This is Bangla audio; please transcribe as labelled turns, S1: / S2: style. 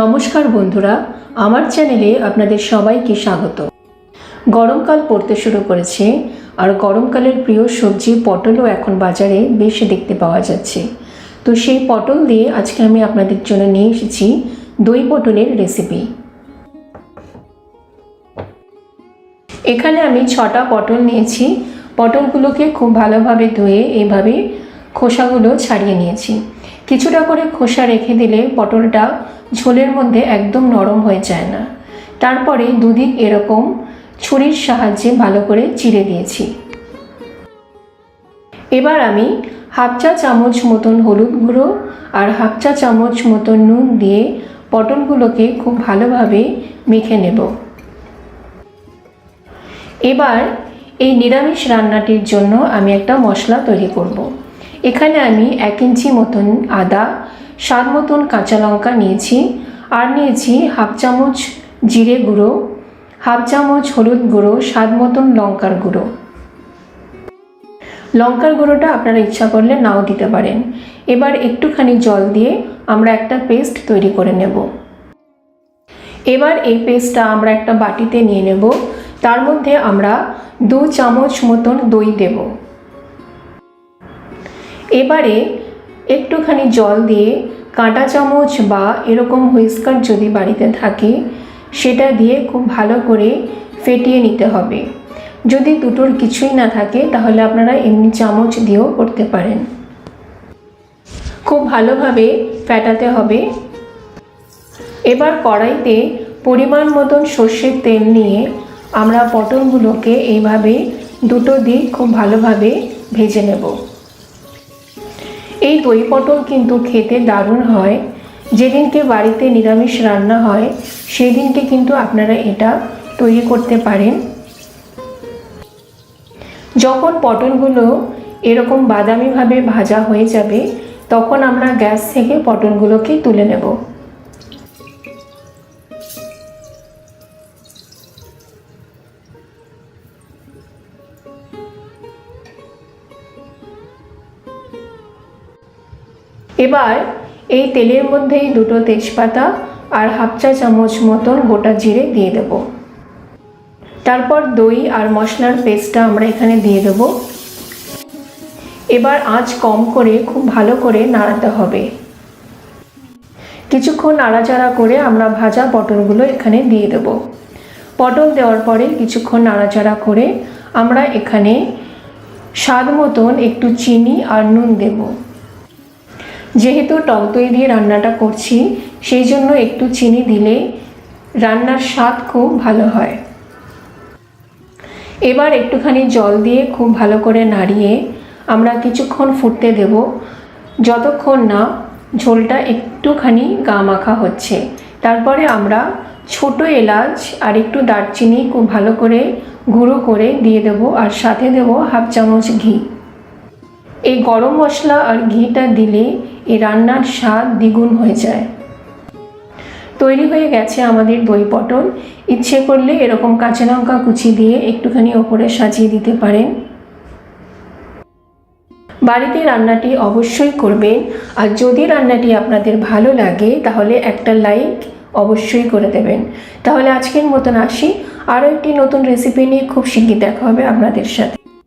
S1: নমস্কার বন্ধুরা, আমার চ্যানেলে আপনাদের সবাইকে স্বাগত। গরমকাল পড়তে শুরু করেছে, আর গরমকালের প্রিয় সবজি পটলও এখন বাজারে বেশি দেখতে পাওয়া যাচ্ছে। তো সেই পটল দিয়ে আজকে আমি আপনাদের জন্য নিয়ে এসেছি দই পটলের রেসিপি এখানে আমি ছটা পটল নিয়েছি। পটলগুলোকে খুব ভালোভাবে ধুয়ে এইভাবে খোসাগুলো ছাড়িয়ে নিয়েছি। কিছুটা করে খোসা রেখে দিলে পটলটা ঝোলের মধ্যে একদম নরম হয়ে যায় না। তারপরে দুদিক এরকম ছুরির সাহায্যে ভালো করে চিড়ে দিয়েছি। এবার আমি হাফ চা চামচ মতন হলুদ গুঁড়ো আর হাফ চা চামচ মতন নুন দিয়ে পটলগুলোকে খুব ভালোভাবে মেখে নেব। এবার এই নিরামিষ রান্নাটির জন্য আমি একটা মশলা তৈরি করব। এখানে আমি এক ইঞ্চি মতন আদা, স্বাদ মতন কাঁচা লঙ্কা নিয়েছি আর নিয়েছি হাফ চামচ জিরে গুঁড়ো, হাফ চামচ হলুদ গুঁড়ো, স্বাদ মতন লঙ্কার গুঁড়ো। লঙ্কার গুঁড়োটা আপনারা ইচ্ছা করলে নাও দিতে পারেন। এবার একটুখানি জল দিয়ে আমরা একটা পেস্ট তৈরি করে নেব। এবার এই পেস্টটা আমরা একটা বাটিতে নিয়ে নেব। তার মধ্যে আমরা দু চামচ মতন দই দেব। এবারে একটুখানি জল দিয়ে কাঁটা চামচ বা এরকম হুইস্কার যদি বাড়িতে থাকে, সেটা দিয়ে খুব ভালো করে ফেটিয়ে নিতে হবে। যদি দুটোর কিছুই না থাকে, তাহলে আপনারা এমনি চামচ দিয়েও করতে পারেন। খুব ভালোভাবে ফেটাতে হবে। এবার কড়াইতে পরিমাণ মতন সর্ষের তেল নিয়ে আমরা পটলগুলোকে এইভাবে দুটো দিক খুব ভালোভাবে ভেজে নেব। এই দই পটল কিন্তু খেতে দারুণ হয়। যেদিনকে বাড়িতে নিরামিষ রান্না হয়, সেদিনকে কিন্তু আপনারা এটা তৈরি করতে পারেন। যখন পটলগুলো এরকম বাদামিভাবে ভাজা হয়ে যাবে, তখন আমরা গ্যাস থেকে পটলগুলোকে তুলে নেব। এবার এই তেলের মধ্যেই দুটো তেজপাতা আর হাফ চা চামচ মতন গোটা জিরে দিয়ে দেব। তারপর দই আর মশলার পেস্টটা আমরা এখানে দিয়ে দেব। এবার আঁচ কম করে খুব ভালো করে নাড়াতে হবে। কিছুক্ষণ নাড়াচাড়া করে আমরা ভাজা পটলগুলো এখানে দিয়ে দেব। পটল দেওয়ার পরে কিছুক্ষণ নাড়াচাড়া করে আমরা এখানে স্বাদ মতন একটু চিনি আর নুন দেবো। যেহেতু টক দই দিয়ে রান্নাটা করছি, সেই জন্য একটু চিনি দিলে রান্নার স্বাদ খুব ভালো হয়। এবার একটুখানি জল দিয়ে খুব ভালো করে নাড়িয়ে আমরা কিছুক্ষণ ফুটতে দেব, যতক্ষণ না ঝোলটা একটুখানি গা মাখা হচ্ছে। তারপরে আমরা ছোট এলাচ আর একটু দারচিনি খুব ভালো করে গুঁড়ো করে দিয়ে দেব, আর সাথে দেব হাফ চামচ ঘি। এই গরম মশলা আর ঘিটা দিলে এই রান্নার স্বাদ দ্বিগুণ হয়ে যায়। তৈরি হয়ে গেছে আমাদের দই পটল। ইচ্ছে করলে এরকম কাঁচা লঙ্কা কুচি দিয়ে একটুখানি ওপরে সাজিয়ে দিতে পারেন। বাড়িতে রান্নাটি অবশ্যই করবেন। আর যদি রান্নাটি আপনাদের ভালো লাগে, তাহলে একটা লাইক অবশ্যই করে দেবেন। তাহলে আজকের মতন আসি। আরও একটি নতুন রেসিপি নিয়ে খুব শিগগির দেখা হবে আপনাদের সাথে।